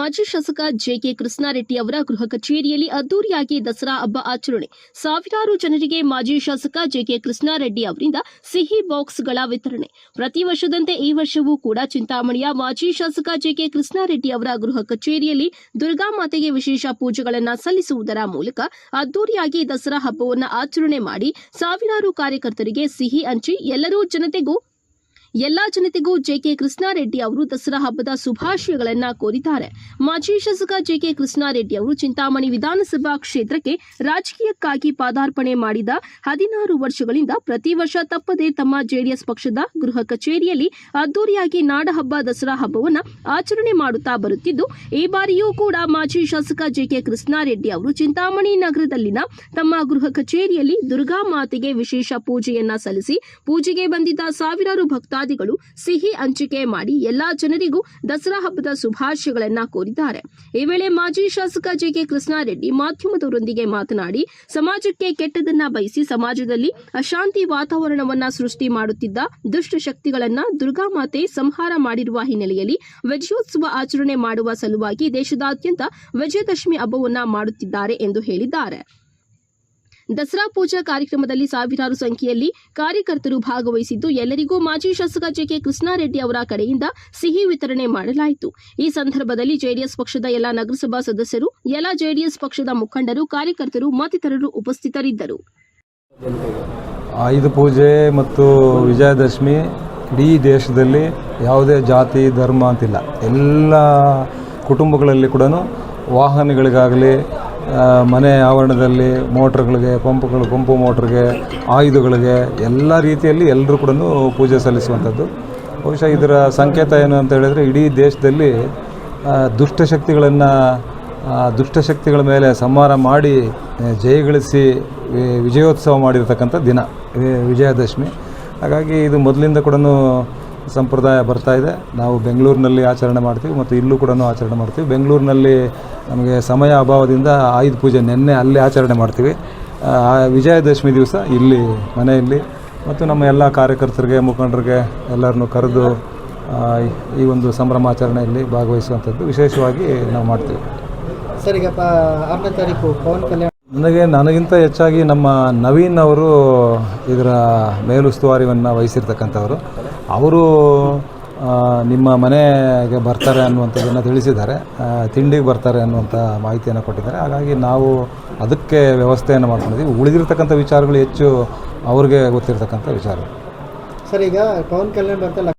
ಮಾಜಿ ಶಾಸಕ ಜೆಕೆ ಕೃಷ್ಣಾರೆಡ್ಡಿ ಅವರ ಗೃಹ ಕಚೇರಿಯಲ್ಲಿ ಅದ್ದೂರಿಯಾಗಿ ದಸರಾ ಹಬ್ಬ ಆಚರಣೆ. ಸಾವಿರಾರು ಜನರಿಗೆ ಮಾಜಿ ಶಾಸಕ ಜೆಕೆ ಕೃಷ್ಣಾರೆಡ್ಡಿ ಅವರಿಂದ ಸಿಹಿ ಬಾಕ್ಸ್ಗಳ ವಿತರಣೆ. ಪ್ರತಿ ವರ್ಷದಂತೆ ಈ ವರ್ಷವೂ ಕೂಡ ಚಿಂತಾಮಣಿಯ ಮಾಜಿ ಶಾಸಕ ಜೆಕೆ ಕೃಷ್ಣಾರೆಡ್ಡಿ ಅವರ ಗೃಹ ಕಚೇರಿಯಲ್ಲಿ ದುರ್ಗಾ ಮಾತೆಗೆ ವಿಶೇಷ ಪೂಜೆಗಳನ್ನು ಸಲ್ಲಿಸುವುದರ ಮೂಲಕ ಅದ್ದೂರಿಯಾಗಿ ದಸರಾ ಹಬ್ಬವನ್ನು ಆಚರಣೆ ಮಾಡಿ ಸಾವಿರಾರು ಕಾರ್ಯಕರ್ತರಿಗೆ ಸಿಹಿ ಹಂಚಿ ಎಲ್ಲರೂ ಜನತೆಗೂ ಎಲ್ಲಾ ಜನತೆಗೂ ಜೆಕೆ ಕೃಷ್ಣಾರೆಡ್ಡಿ ಅವರು ದಸರಾ ಹಬ್ಬದ ಶುಭಾಶಯಗಳನ್ನು ಕೋರಿದ್ದಾರೆ. ಮಾಜಿ ಶಾಸಕ ಜೆಕೆ ಕೃಷ್ಣಾರೆಡ್ಡಿ ಅವರು ಚಿಂತಾಮಣಿ ವಿಧಾನಸಭಾ ಕ್ಷೇತ್ರಕ್ಕೆ ರಾಜಕೀಯಕ್ಕಾಗಿ ಪಾದಾರ್ಪಣೆ ಮಾಡಿದ ಹದಿನಾರು ವರ್ಷಗಳಿಂದ ಪ್ರತಿ ವರ್ಷ ತಪ್ಪದೆ ತಮ್ಮ ಜೆಡಿಎಸ್ ಪಕ್ಷದ ಗೃಹ ಕಚೇರಿಯಲ್ಲಿ ಅದ್ದೂರಿಯಾಗಿ ನಾಡಹಬ್ಬ ದಸರಾ ಹಬ್ಬವನ್ನು ಆಚರಣೆ ಮಾಡುತ್ತಾ ಬರುತ್ತಿದ್ದು, ಈ ಬಾರಿಯೂ ಕೂಡ ಮಾಜಿ ಶಾಸಕ ಜೆಕೆ ಕೃಷ್ಣಾರೆಡ್ಡಿ ಅವರು ಚಿಂತಾಮಣಿ ನಗರದಲ್ಲಿನ ತಮ್ಮ ಗೃಹ ಕಚೇರಿಯಲ್ಲಿ ದುರ್ಗಾ ಮಾತೆಗೆ ವಿಶೇಷ ಪೂಜೆಯನ್ನ ಸಲ್ಲಿಸಿ, ಪೂಜೆಗೆ ಬಂದಿದ್ದ ಸಾವಿರಾರು ಭಕ್ತಾದಿಗಳು ಸಿಹಿ ಹಂಚಿಕೆ ಮಾಡಿ ಎಲ್ಲಾ ಜನರಿಗೂ ದಸರಾ ಹಬ್ಬದ ಶುಭಾಶಯಗಳನ್ನ ಕೋರಿದ್ದಾರೆ. ಈ ವೇಳೆ ಮಾಜಿ ಶಾಸಕ ಜೆಕೆ ಕೃಷ್ಣಾರೆಡ್ಡಿ ಮಾಧ್ಯಮದವರೊಂದಿಗೆ ಮಾತನಾಡಿ, ಸಮಾಜಕ್ಕೆ ಕೆಟ್ಟದನ್ನ ಬಯಸಿ ಸಮಾಜದಲ್ಲಿ ಅಶಾಂತಿ ವಾತಾವರಣವನ್ನ ಸೃಷ್ಟಿ ಮಾಡುತ್ತಿದ್ದ ದುಷ್ಟ ಶಕ್ತಿಗಳನ್ನ ದುರ್ಗಾ ಮಾತೆ ಸಂಹಾರ ಮಾಡಿರುವ ಹಿನ್ನೆಲೆಯಲ್ಲಿ ವಿಜಯೋತ್ಸವ ಆಚರಣೆ ಮಾಡುವ ಸಲುವಾಗಿ ದೇಶದಾದ್ಯಂತ ವಿಜಯದಶಮಿ ಹಬ್ಬವನ್ನ ಮಾಡುತ್ತಿದ್ದಾರೆ ಎಂದು ಹೇಳಿದ್ದಾರೆ. ದಸರಾ ಪೂಜಾ ಕಾರ್ಯಕ್ರಮದಲ್ಲಿ ಸಾವಿರಾರು ಸಂಖ್ಯೆಯಲ್ಲಿ ಕಾರ್ಯಕರ್ತರು ಭಾಗವಹಿಸಿದ್ದು, ಎಲ್ಲರಿಗೂ ಮಾಜಿ ಶಾಸಕ ಜೆಕೆ ಕೃಷ್ಣಾರೆಡ್ಡಿ ಅವರ ಕಡೆಯಿಂದ ಸಿಹಿ ವಿತರಣೆ ಮಾಡಲಾಯಿತು. ಈ ಸಂದರ್ಭದಲ್ಲಿ ಜೆಡಿಎಸ್ ಪಕ್ಷದ ಎಲ್ಲ ನಗರಸಭಾ ಸದಸ್ಯರು, ಎಲ್ಲ ಜೆಡಿಎಸ್ ಪಕ್ಷದ ಮುಖಂಡರು, ಕಾರ್ಯಕರ್ತರು, ಮತ್ತಿತರರು ಉಪಸ್ಥಿತರಿದ್ದರು. ಆಯುಧ ಪೂಜೆ ಮತ್ತು ವಿಜಯದಶಮಿ ಇಡೀ ದೇಶದಲ್ಲಿ ಯಾವುದೇ ಜಾತಿ, ಧರ್ಮ ಅಂತಿಲ್ಲ. ಎಲ್ಲ ಕುಟುಂಬಗಳಲ್ಲಿ ಕೂಡ ವಾಹನಗಳಿಗಾಗಲಿ ಮನೆ ಆವರಣದಲ್ಲಿ ಮೋಟ್ರ್ಗಳಿಗೆ, ಪಂಪ್ಗಳು, ಪಂಪು ಮೋಟ್ರ್ಗೆ, ಆಯುಧಗಳಿಗೆ ಎಲ್ಲ ರೀತಿಯಲ್ಲಿ ಎಲ್ಲರೂ ಕೂಡ ಪೂಜೆ ಸಲ್ಲಿಸುವಂಥದ್ದು. ಬಹುಶಃ ಇದರ ಸಂಕೇತ ಏನು ಅಂತ ಹೇಳಿದರೆ ಇಡೀ ದೇಶದಲ್ಲಿ ದುಷ್ಟಶಕ್ತಿಗಳನ್ನು ದುಷ್ಟಶಕ್ತಿಗಳ ಮೇಲೆ ಸಂಹಾರ ಮಾಡಿ ಜಯಗಳಿಸಿ ವಿಜಯೋತ್ಸವ ಮಾಡಿರ್ತಕ್ಕಂಥ ದಿನ, ವಿಜಯದಶಮಿ. ಹಾಗಾಗಿ ಇದು ಮೊದಲಿಂದ ಕೂಡ ಸಂಪ್ರದಾಯ ಬರ್ತಾ ಇದೆ. ನಾವು ಬೆಂಗಳೂರಿನಲ್ಲಿ ಆಚರಣೆ ಮಾಡ್ತೀವಿ ಮತ್ತು ಇಲ್ಲೂ ಕೂಡ ಆಚರಣೆ ಮಾಡ್ತೀವಿ. ಬೆಂಗಳೂರಿನಲ್ಲಿ ನಮಗೆ ಸಮಯ ಅಭಾವದಿಂದ ಆಯುಧ ಪೂಜೆ ನಿನ್ನೆ ಅಲ್ಲಿ ಆಚರಣೆ ಮಾಡ್ತೀವಿ. ವಿಜಯದಶಮಿ ದಿವಸ ಇಲ್ಲಿ ಮನೆಯಲ್ಲಿ ಮತ್ತು ನಮ್ಮ ಎಲ್ಲ ಕಾರ್ಯಕರ್ತರಿಗೆ ಮುಖಂಡರಿಗೆ ಎಲ್ಲರನ್ನು ಕರೆದು ಈ ಒಂದು ಸಂಭ್ರಮಾಚರಣೆಯಲ್ಲಿ ಭಾಗವಹಿಸುವಂಥದ್ದು ವಿಶೇಷವಾಗಿ ನಾವು ಮಾಡ್ತೀವಿ. ಸರ್ ಈಗ ಪ ಆರನೇ ತಾರೀಕು ಪವನ್ ಕಲ್ಯಾಣ್ ನನಗೆ ನನಗಿಂತ ಹೆಚ್ಚಾಗಿ ನಮ್ಮ ನವೀನ್ ಅವರು ಇದರ ಮೇಲುಸ್ತುವಾರಿಯನ್ನು ವಹಿಸಿರ್ತಕ್ಕಂಥವರು. ಅವರು ನಿಮ್ಮ ಮನೆಗೆ ಬರ್ತಾರೆ ಅನ್ನುವಂಥದ್ದನ್ನು ತಿಳಿಸಿದ್ದಾರೆ. ತಿಂಡಿಗೆ ಬರ್ತಾರೆ ಅನ್ನುವಂಥ ಮಾಹಿತಿಯನ್ನು ಕೊಟ್ಟಿದ್ದಾರೆ. ಹಾಗಾಗಿ ನಾವು ಅದಕ್ಕೆ ವ್ಯವಸ್ಥೆಯನ್ನು ಮಾಡ್ಕೊಂಡಿದ್ದೀವಿ. ಉಳಿದಿರ್ತಕ್ಕಂಥ ವಿಚಾರಗಳು ಹೆಚ್ಚು ಅವ್ರಿಗೆ ಗೊತ್ತಿರತಕ್ಕಂಥ ವಿಚಾರ ಸರ್, ಈಗ ಪವನ್ ಕಲ್ಯಾಣ್ ಬರ್ತಾ